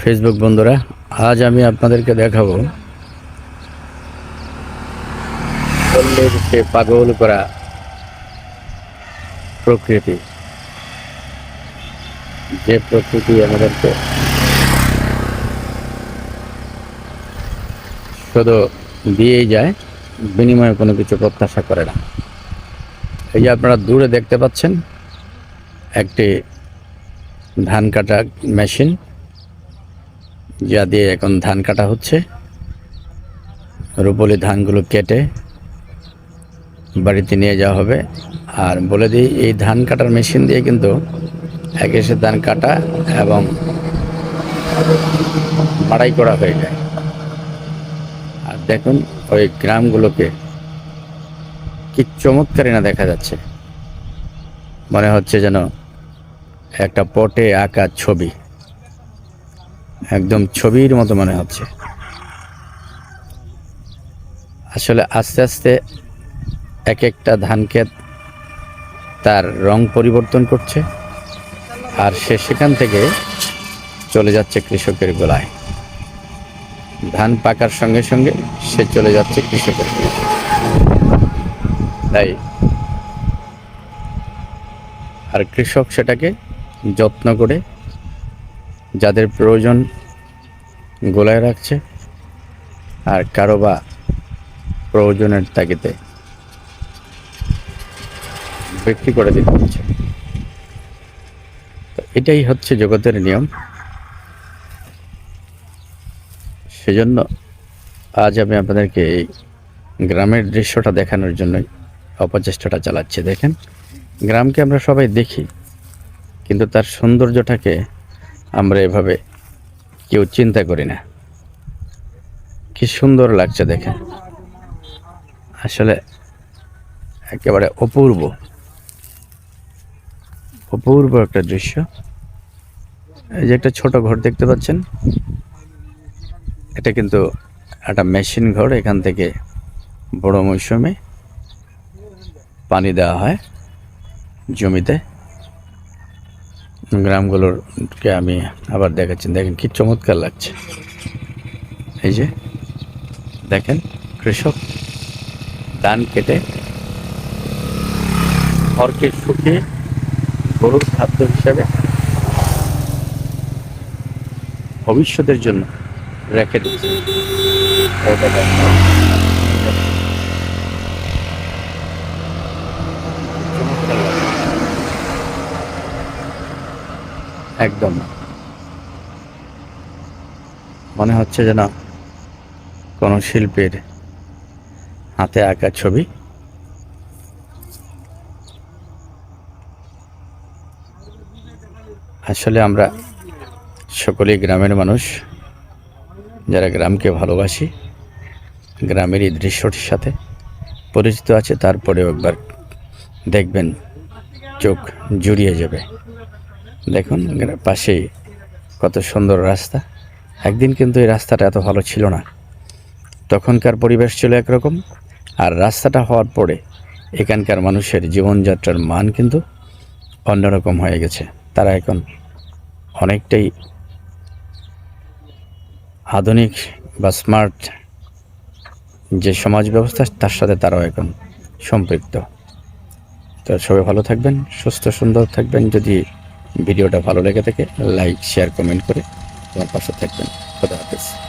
Facebook বন্ধুরা, আজ আমি আপনাদেরকে দেখাবো। পাগল করা প্রকৃতি। যে প্রকৃতি আমাদেরকে শুধু দিয়েই যায়, বিনিময়ে কোনো কিছু প্রত্যাশা করে না। এই যে আপনারা দূরে দেখতে পাচ্ছেন, একটি ধান কাটা মেশিন। যা দিয়ে এখন ধান কাটা হচ্ছে। রুপলি ধানগুলো কেটে বাড়িতে নিয়ে যাওয়া হবে। আর বলে দিই, এই ধান কাটার মেশিন দিয়ে কিন্তু এক এসে ধান কাটা এবং মাড়াই করা হয়ে যায়। আর দেখুন, ওই গ্রামগুলোকে কি চমৎকারই না দেখা যাচ্ছে। মনে হচ্ছে যেন একটা পটে আঁকা ছবি। একদম ছবির মতো মনে হচ্ছে। আসলে আস্তে আস্তে এক একটা ধান ক্ষেত তার রং পরিবর্তন করছে আর সে সেখান থেকে চলে যাচ্ছে কৃষকের গোলায়। ধান পাকার সঙ্গে সঙ্গে সে চলে যাচ্ছে কৃষকের তাই আর কৃষক সেটাকে যত্ন করে যাদের প্রয়োজন গোলায় রাখছে আর কারও বা প্রয়োজনের তাগিদে বিক্রি করে দিতে হচ্ছে। তো এটাই হচ্ছে জগতের নিয়ম। সেজন্য আজ আমি আপনাদেরকে এই গ্রামের দৃশ্যটা দেখানোর জন্যই অপচেষ্টাটা চালাচ্ছি। দেখেন, গ্রামকে আমরা সবাই দেখি, কিন্তু তার সৌন্দর্যটাকে আমরা এভাবে কেউ চিন্তা করি না। কি সুন্দর লাগছে দেখেন। আসলে একেবারে অপূর্ব। অপূর্ব একটা দৃশ্য। এই যে একটা ছোট ঘর দেখতে পাচ্ছেন। এটা কিন্তু একটা মেশিন ঘর। এখান থেকে বড় মৌসুমে পানি দেওয়া হয় জমিতে। গ্রামগুলোরকে আমি আবার দেখাচ্ছি। দেখেন কি চমৎকার লাগছে। এই যে, দেখেন কৃষক ধান কেটে খড়কে শুকিয়ে গরুর খাদ্য হিসাবে ভবিষ্যতের জন্য রেখে দিচ্ছে ওটা দেখেন। চমৎকার লাগছে। একদম। না মনে হচ্ছে যেন কোনো শিল্পীর হাতে আঁকা ছবি। আসলে আমরা সকলেই গ্রামের মানুষ, যারা গ্রামকে ভালোবাসি, গ্রামের এই দৃশ্যটির সাথে পরিচিত আছে, তারপরেও একবার দেখবেন চোখ জুড়িয়ে যাবে। দেখুন পাশেই কত সুন্দর রাস্তা। একদিন কিন্তু এই রাস্তাটা এত ভালো ছিল না। তখনকার পরিবেশ ছিল একরকম, আর রাস্তাটা হওয়ার পরে এখানকার মানুষের জীবনযাত্রার মান কিন্তু অন্যরকম হয়ে গেছে। তারা এখন অনেকটাই আধুনিক বা স্মার্ট যে সমাজ ব্যবস্থা, তার সাথে তারাও এখন সম্পৃক্ত। তো সবাই ভালো থাকবেন, সুস্থ সুন্দর থাকবেন। যদি ভিডিওটা ভালো লেগে থাকে লাইক শেয়ার কমেন্ট করে তোমার পাশে থাকবেন। খোদা হাফেজ।